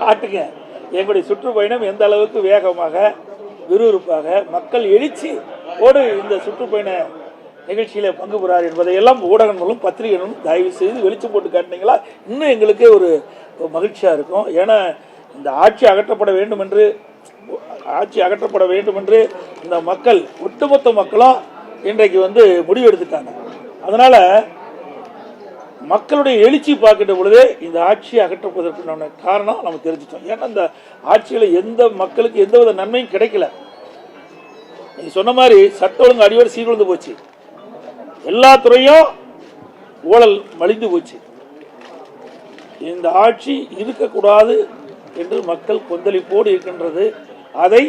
காட்டுங்க. எங்களுடைய சுற்றுப்பயணம் எந்த அளவுக்கு வேகமாக விறுவிறுப்பாக மக்கள் எழுச்சி ஓடு இந்த சுற்றுப்பயண நிகழ்ச்சியில் பங்கு பெறார் என்பதையெல்லாம் ஊடகங்களும் பத்திரிகைகளும் தயவு செய்து வெளிச்சம் போட்டு காட்டினீங்களா? இன்னும் எங்களுக்கே ஒரு மகிழ்ச்சியாக இருக்கும். ஏன்னா இந்த ஆட்சி அகற்றப்பட வேண்டும் என்று ஆட்சி அகற்றப்பட வேண்டும் என்று இந்த மக்கள் ஒட்டுமொத்த மக்களும் இன்றைக்கு வந்து முடிவெடுத்துட்டாங்க. அதனால் மக்களுடைய எழுச்சி பார்க்கின்ற பொழுதே இந்த ஆட்சியை அகற்றுவதற்கான காரணம் நம்ம தெரிஞ்சிட்டோம். ஏன்னா இந்த ஆட்சியில் எந்த மக்களுக்கு எந்தவித நன்மையும் கிடைக்கல. நீங்க சொன்ன மாதிரி சட்ட ஒழுங்கு அடியோடு சீர்குலைந்து போச்சு. எல்லா துறையும் ஊழல் மலிந்து போச்சு. இந்த ஆட்சி இருக்கக்கூடாது என்று மக்கள் கொந்தளிப்போடு இருக்கின்றது. அதை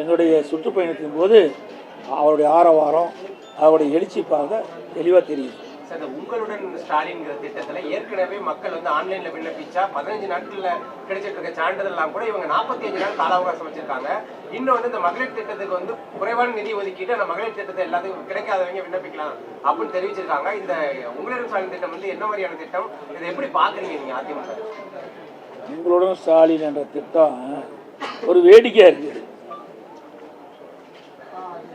எங்களுடைய சுற்றுப்பயணத்தின் போது அவருடைய ஆரவாரம் அவருடைய எழுச்சி பார்க்க தெளிவாக தெரியுது. சார் இந்த உங்களுடன் ஸ்டாலின்ங்கிற திட்டத்துல ஏற்கனவே மக்கள் வந்து ஆன்லைன்ல விண்ணப்பிச்சா பதினஞ்சு நாட்கள்ல கிடைச்சிட்டு இருக்க சான்றிதழ்லாம் கூட இவங்க 45 நாள் கால அவகாசம் வச்சிருக்காங்க. இன்னும் வந்து இந்த மகளிர் திட்டத்துக்கு வந்து குறைவான நிதி ஒதுக்கிட்டு அந்த மகளிர் திட்டத்தை எல்லாத்துக்கும் கிடைக்காதவங்க விண்ணப்பிக்கலாம் அப்படின்னு தெரிவிச்சிருக்காங்க. இந்த உங்களுடன் ஸ்டாலின் திட்டம் வந்து என்ன மாதிரியான திட்டம்? இதை எப்படி பாக்குறீங்க நீங்க அதிமுக? உங்களுடன் ஸ்டாலின் என்ற திட்டம் ஒரு வேடிக்கையா இருக்குது.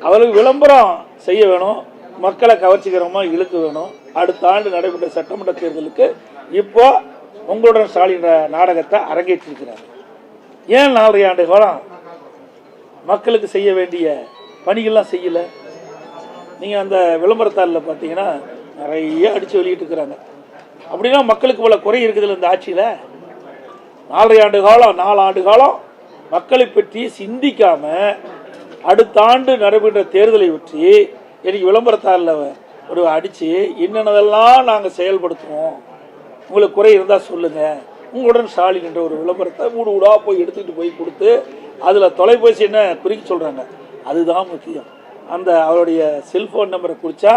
அவருக்கு விளம்பரம் செய்ய வேணும். மக்களை கவர்ச்சிகரமாக இழுக்க வேணும். அடுத்த ஆண்டு நடைபெற்ற சட்டமன்ற தேர்தலுக்கு இப்போ உங்களுடன் ஸ்டாலின் நாடகத்தை அரங்கேற்றிருக்கிறார். ஏன் நாலரை ஆண்டு காலம் மக்களுக்கு செய்ய வேண்டிய பணிகள்லாம் செய்யலை? நீங்கள் அந்த விளம்பரத்தாளில் பார்த்தீங்கன்னா நிறைய அடித்து வெளியிட்டு இருக்கிறாங்க. அப்படின்னா மக்களுக்கு இவ்வளோ குறை இருக்குதுல்ல இந்த ஆட்சியில்? நாலரை ஆண்டு காலம் நாலு ஆண்டு காலம் மக்களை பற்றி சிந்திக்காமல் அடுத்த ஆண்டு நடைபெற்ற தேர்தலை பற்றி எனக்கு விளம்பரத்தாளில் ஒரு அடித்து என்னென்னதெல்லாம் நாங்கள் செயல்படுத்துவோம். உங்களுக்கு குறை இருந்தால் சொல்லுங்கள் உங்களுடன் ஸ்டாலின் என்ற ஒரு விளம்பரத்தை வீடு வீடாக போய் எடுத்துக்கிட்டு போய் கொடுத்து அதில் தொலைபேசி என்ன குறிக்க சொல்கிறாங்க அதுதான் முக்கியம். அந்த அவருடைய செல்ஃபோன் நம்பரை குறித்தா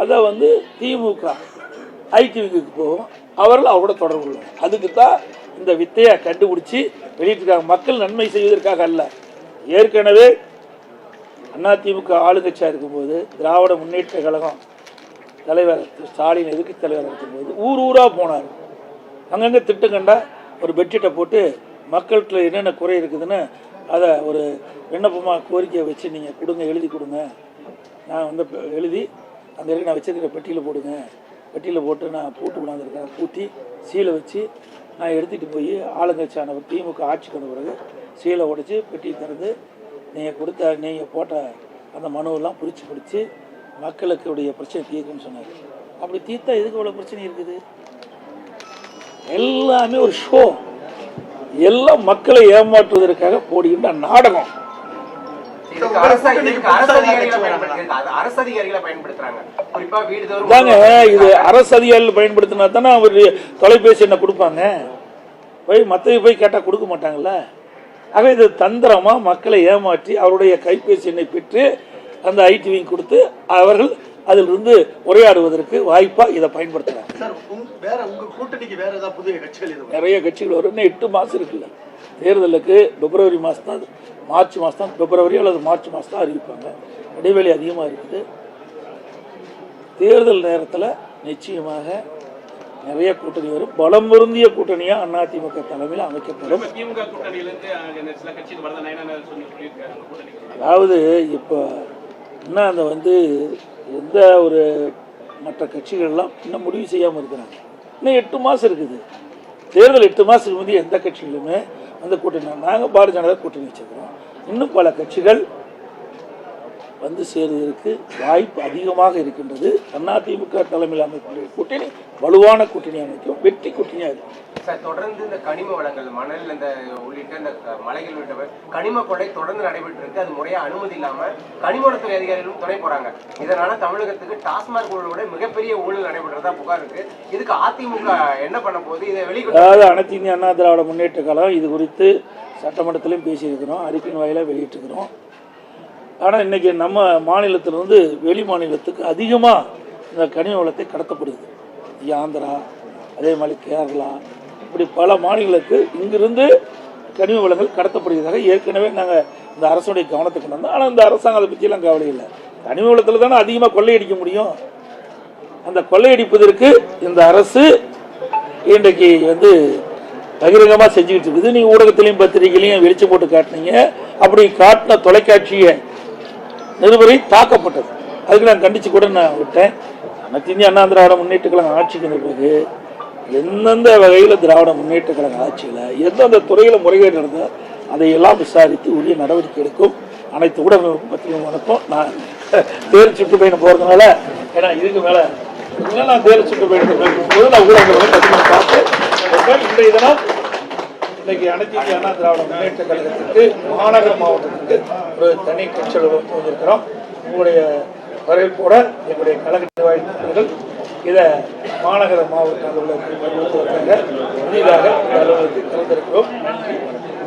அதை வந்து திமுக ஐடிவிக்கு போகும். அவர்கள் அவரோட தொடர்பு கொள்வாங்க. அதுக்கு தான் இந்த வித்தையை கண்டுபிடிச்சி வெளியிட்டிருக்காங்க. மக்கள் நன்மை செய்வதற்காக அல்ல. ஏற்கனவே அதிமுக ஆளுங்கட்சியாக இருக்கும்போது திராவிட முன்னேற்ற கழகம் தலைவர் ஸ்டாலின் எதிர்க்கு தலைவர் இருக்கும்போது ஊர் ஊராக போனார். அங்கங்கே திட்டம் கண்டா ஒரு பெட்ஷீட்டை போட்டு மக்கள்கிட்ட என்னென்ன குறை இருக்குதுன்னு அதை ஒரு விண்ணப்பமாக கோரிக்கையை வச்சு நீங்கள் கொடுங்க எழுதி கொடுங்க. நான் வந்து எழுதி அந்த இடத்துல நான் வச்சிருக்கிற பெட்டியில் போடுங்க. பெட்டியில் போட்டு நான் பூட்டு கொண்டாந்துருக்கேன். பூட்டி சீலை வச்சு நான் எடுத்துகிட்டு போய் ஆளுங்கட்சியான திமுக ஆட்சிக்கு வந்த பிறகு சீலை உடைச்சி பெட்டியை திறந்து நீங்கள் கொடுத்த நீங்கள் போட்ட அந்த மனுவெல்லாம் பிடிச்சி பிடிச்சி மக்களுக்குடைய பிரச்சனை தீர்க்கும்னு சொன்னார். அப்படி தீர்த்தா எதுக்கு இவ்வளோ பிரச்சனை இருக்குது? எல்லாமே ஒரு ஷோ எல்லாம் மக்களை ஏமாற்றுவதற்காக போடுகின்ற நாடகம். இது அரசு அதிகாரிகள் பயன்படுத்தினா தானே அவர் தொலைபேசி என்ன கொடுப்பாங்க. போய் மற்றவங்க போய் கேட்டால் கொடுக்க மாட்டாங்கல்ல? ஆக இது தந்திரமா மக்களை ஏமாற்றி அவருடைய கைபேசி எண்ணை பெற்று அந்த ஐடிவிங் கொடுத்து அவர்கள் அதிலிருந்து உரையாடுவதற்கு வாய்ப்பா இதை எதுவும் நிறைய கட்சிகள் வரும். எட்டு மாதம் இருக்குல்ல. தேர்தலுக்கு பிப்ரவரி மாதம் தான் மார்ச் மாதம் தான் பிப்ரவரி அல்லது மார்ச் மாதம் தான் அறிவிப்பாங்க. இடைவெளி அதிகமாக இருக்குது. தேர்தல் நேரத்தில் நிச்சயமாக நிறைய கூட்டணி வரும். பலம் பொருந்திய கூட்டணியாக அதிமுக தலைமையில் அமைக்கப்படும். அதாவது இப்போ இன்னும் அந்த வந்து எந்த ஒரு மற்ற கட்சிகள்லாம் இன்னும் முடிவு செய்யாமல் இருக்கிறாங்க. இன்னும் எட்டு மாதம் இருக்குது. தேர்தல் எட்டு மாதத்துக்கு முந்தைய எந்த கட்சிகளுமே அந்த கூட்டணி நாங்கள் பாரதிய ஜனதா கூட்டணி வச்சுருக்கிறோம். இன்னும் பல கட்சிகள் வந்து சேருவதற்கு வாய்ப்பு அதிகமாக இருக்கின்றது. அதிமுக தலைமையில் அமைக்கக்கூடிய கூட்டணி வலுவான கூட்டணி அமைக்கும் வெற்றி கூட்டணியாக இருக்கும். சார் தொடர்ந்து இந்த கனிம வளங்கள் மணல் இந்த உள்ளிட்ட இந்த மலைகள் உள்ளிட்ட கனிம கொள்ளை தொடர்ந்து நடைபெற்று இருக்கு அது முறையா அனுமதி இல்லாம கனிமவளத்துறை அதிகாரிகளும் துணை போறாங்க. இதனால தமிழகத்துக்கு டாஸ்மாக் ஊழலோட மிகப்பெரிய ஊழல் நடைபெற்றதா புகார் இருக்கு. இதுக்கு அதிமுக என்ன பண்ண போகுது? இதை அதாவது அனைத்து இந்திய அண்ணா திராவிட முன்னேற்ற கழகம் இது குறித்து சட்டமன்றத்திலையும் பேசியிருக்கிறோம் அறிக்கையின் வாயிலாக வெளியிட்டிருக்கிறோம். ஆனால் இன்றைக்கி நம்ம மாநிலத்திலிருந்து வெளி மாநிலத்துக்கு அதிகமாக இந்த கனிம வளத்தை கடத்தப்படுது. ஆந்திரா அதே மாதிரி கேரளா இப்படி பல மாநிலங்களுக்கு இங்கிருந்து கனிம வளங்கள் கடத்தப்படுகிறதாக ஏற்கனவே நாங்கள் இந்த அரசுடைய கவனத்துக்கு கொண்டு வந்தோம். ஆனால் இந்த அரசாங்கம் அதை பற்றியெல்லாம் கவலை இல்லை. கனிம வளத்தில் தானே அதிகமாக கொள்ளையடிக்க முடியும். அந்த கொள்ளையடிப்பதற்கு இந்த அரசு இன்றைக்கு வந்து பகிரங்கமாக செஞ்சுக்கிட்டு இருக்குது. நீங்கள் ஊடகத்திலையும் பத்திரிகையிலையும் வெளிச்சம் போட்டு காட்டினீங்க. அப்படி காட்டின தொலைக்காட்சியை நிருபரை தாக்கப்பட்டது. அதுக்கு நான் கண்டிச்சு கூட நான் விட்டேன். அனைத்து இந்திய அண்ணா திராவிட முன்னேற்ற கழகம் ஆட்சிக்கு வந்த பிறகு எந்தெந்த வகையில் திராவிட முன்னேற்ற கழக ஆட்சியில் எந்தெந்த துறையில் முறைகேடு நடந்தோ அதையெல்லாம் விசாரித்து உரிய நடவடிக்கை எடுக்கும். அனைத்து ஊடகங்களுக்கும் பத்திரிகை வணக்கம். நான் தேர்வு சுற்றுப்பயணம் போகிறதுனால ஏன்னா இதுக்கு மேலே நான் தேர் சுற்றுப்பயணத்தை போது நான் ஊடகங்களை பத்திரிகை பார்த்து இருப்பேன். இதெல்லாம் இன்றைக்கு அனைத்து அண்ணா திராவிட முன்னேற்ற கழகத்துக்கு மாநகர மாவட்டத்துக்கு ஒரு தனி கட்சி வந்திருக்கிறோம். உங்களுடைய வரவேற்போட எங்களுடைய கழக நிர்வாகிகள் இதை மாநகர மாவட்ட அலுவலகத்தில் புதிதாக இந்த அலுவலகத்தில் கலந்திருக்கிறோம். நன்றி வணக்கம்